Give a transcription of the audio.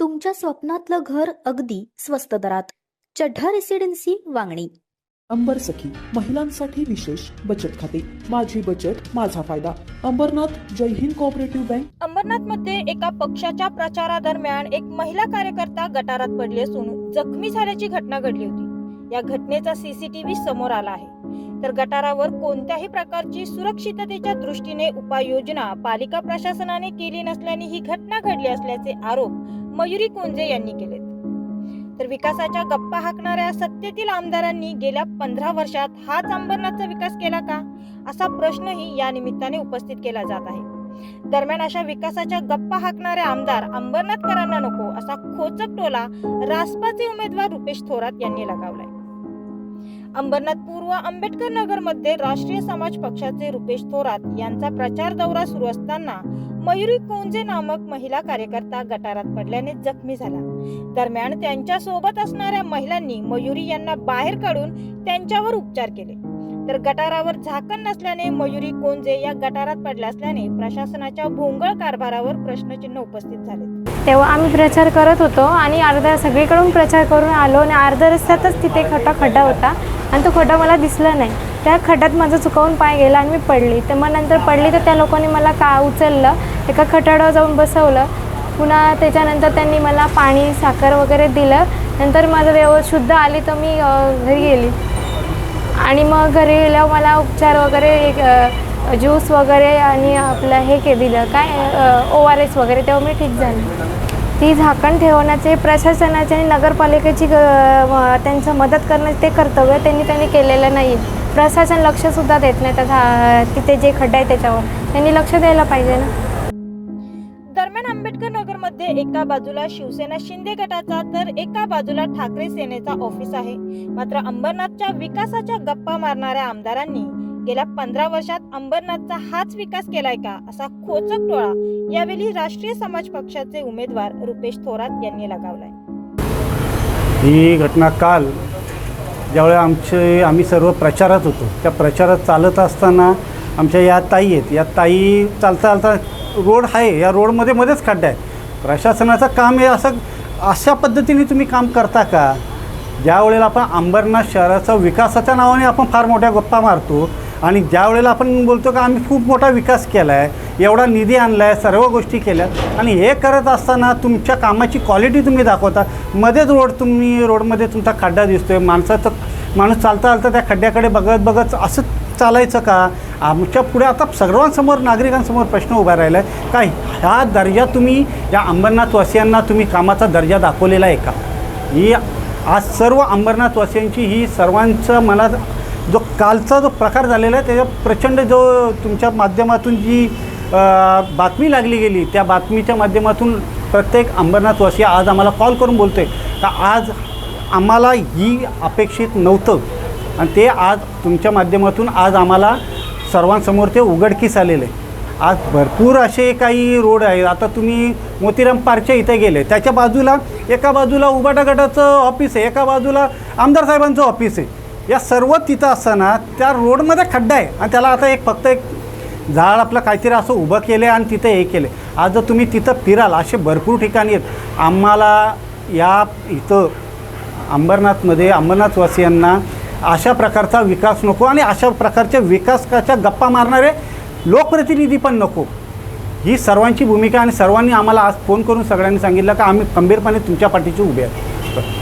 तुमच्या स्वप्नातलं घर अगदी स्वस्त दरात. चढ्ढा रेसिडेन्सी वांगणी. अंबर सखी महिलांसाठी विशेष बचत खाते. माझी बचत माझा फायदा. अंबरनाथ जय हिंद कोऑपरेटिव्ह बँक अंबरनाथमध्ये एका पक्षाच्या प्रचारादरम्यान एक महिला कार्यकर्ता गटारात पडली असून जखमी झाल्याची घटना घडली होती. या घटनेचा सीसीटीव्ही समोर आला आहे. तर गटारावर कोणत्याही प्रकारची सुरक्षिततेच्या दृष्टीने उपाययोजना पालिका प्रशासनाने केली नसल्याने ही घटना घडली असल्याचे आरोप मयुरी कोंजे यांनी केलेत. तर विकासाच्या गप्पा हाकणाऱ्या सत्तेतील आमदारांनी गेल्या पंधरा वर्षात हाच अंबरनाथचा विकास केला का? असा प्रश्नही या निमित्ताने उपस्थित केला जात आहे. दरम्यान अशा विकासाच्या गप्पा हाकणारे आमदार अंबरनाथकरांना नको असा खोचक टोला रासपाचे उमेदवार रुपेश थोरात यांनी लगावलाय. अंबरनाथ पूर्व आंबेडकर नगरमध्ये राष्ट्रीय समाज पक्षाचे रुपेश थोरात यांचा प्रचार दौरा सुरू असताना मयुरी कोंजे नामक महिला कार्यकर्ता गटारात पडल्याने जखमी झाला. दरम्यान त्यांच्यासोबत असणाऱ्या महिलांनी मयुरी यांना बाहेर काढून त्यांच्यावर उपचार केले. तर गटारावर झाकण नसल्याने मयुरी कोंजे या गटारात पडल्या असल्याने प्रशासनाच्या भोंगळ कारभारावर प्रश्नचिन्ह उपस्थित झाले. तेव्हा आम्ही प्रचार करत होतो आणि अर्धा सगळीकडून प्रचार करून आलो आणि अर्ध्या रस्त्यातच तिथे खड्डा खड्डा होता आणि तो खड्डा मला दिसला नाही. त्या खड्ड्यात माझं चुकवून पाय गेला आणि मी पडली. तर मग नंतर पडली तर त्या लोकांनी मला का उचललं? एका खटाडावर जाऊन बसवलं. पुन्हा त्याच्यानंतर त्यांनी मला पाणी साखर वगैरे दिलं. नंतर माझं व्यवस्थित शुद्ध आली तर मी घरी गेली. आणि मग घरी गेल्यावर मला उपचार वगैरे एक, ज्यूस वगैरे आणि आपलं हे के दिलं काय ओ आर एस वगैरे तेव्हा मी ठीक झाली. ती झाकण ठेवण्याचे प्रशासनाचे आणि नगरपालिकेची ग- त्यांचं मदत करण्याचे ते कर्तव्य त्यांनी त्यांनी केलेलं नाही. प्रशासन लक्षसुद्धा देत नाही त्या झा- तिथे जे खड्डे आहे त्याच्यावर. त्यांनी लक्ष द्यायला पाहिजे ना. दरम्यान आंबेडकर नगरमध्ये एका बाजूला शिवसेना शिंदे गटाचा तर एका बाजूला ठाकरे सेनेचा ऑफिस आहे. मात्र अंबरनाथच्या विकासाच्या गप्पा मारणाऱ्या आमदारांनी गेल्या पंधरा वर्षात अंबरनाथचा हाच विकास केलाय का? असा खोचक टोळा यावेळी राष्ट्रीय समाज पक्षाचे उमेदवार रुपेश थोरात यांनी लगावलाय. ही घटना काल ज्यावेळी आमचे आम्ही सर्व प्रचारात होतो त्या प्रचारात चालत असताना आमच्या या ताई आहेत. या ताई चालता चालता रोड आहे या रोडमध्ये मध्येच खड्डा आहे. प्रशासनाचं काम हे असं अशा पद्धतीने तुम्ही काम करता का? ज्या वेळेला आपण अंबरनाथ शहराचा विकासाच्या नावाने आपण फार मोठ्या गप्पा मारतो आणि ज्या वेळेला आपण बोलतो का आम्ही खूप मोठा विकास केला आहे एवढा निधी आणला आहे सर्व गोष्टी केल्या आणि हे करत असताना तुमच्या कामाची क्वालिटी तुम्ही दाखवता मध्येच रोड तुम्ही रोडमध्ये तुमचा खड्डा दिसतोय माणसाचं माणूस चालता चालता त्या खड्ड्याकडे बघत बघत असं चालायचं का? आमच्या पुढे आता सर्वांसमोर नागरिकांसमोर प्रश्न उभा राहिला आहे का ह्या दर्जा तुम्ही या अंबरनाथवासियांना तुम्ही कामाचा दर्जा दाखवलेला आहे का? ही आज सर्व अंबरनाथवासियांची ही सर्वांचं मनात जो कालचा जो प्रकार झालेला आहे त्याच्या प्रचंड जो तुमच्या माध्यमातून जी बातमी लागली गेली त्या बातमीच्या माध्यमातून प्रत्येक अंबरनाथवासी आज आम्हाला कॉल करून बोलतो आहे का आज आम्हाला ही अपेक्षित नव्हतं. आणि ते आज तुमच्या माध्यमातून आज आम्हाला सर्वांसमोर ते उघडकीस आलेलं. आहे आज भरपूर असे काही रोड आहेत. आता तुम्ही मोतीराम पार्कच्या इथे गेले. त्याच्या बाजूला एका बाजूला उबाटा गटाचं ऑफिस आहे. एका बाजूला आमदार साहेबांचं ऑफिस आहे. या सर्व तिथं असताना त्या रोडमध्ये खड्डा आहे. आणि त्याला आता एक फक्त एक झाड आपलं काहीतरी असं उभं केलं आहे आणि तिथं हे केलं आज जर तुम्ही तिथं फिराल असे भरपूर ठिकाणी आहेत. आम्हाला या इथं अंबरनाथमध्ये अंबरनाथवासियांना अशा प्रकारचा विकास नको आणि अशा प्रकारच्या विकासकाच्या गप्पा मारणारे लोकप्रतिनिधी पण नको. ही सर्वांची भूमिका आणि सर्वांनी आम्हाला आज फोन करून सगळ्यांनी सांगितलं का आम्ही खंबीरपणे तुमच्या पाठीशी उभे आहेत.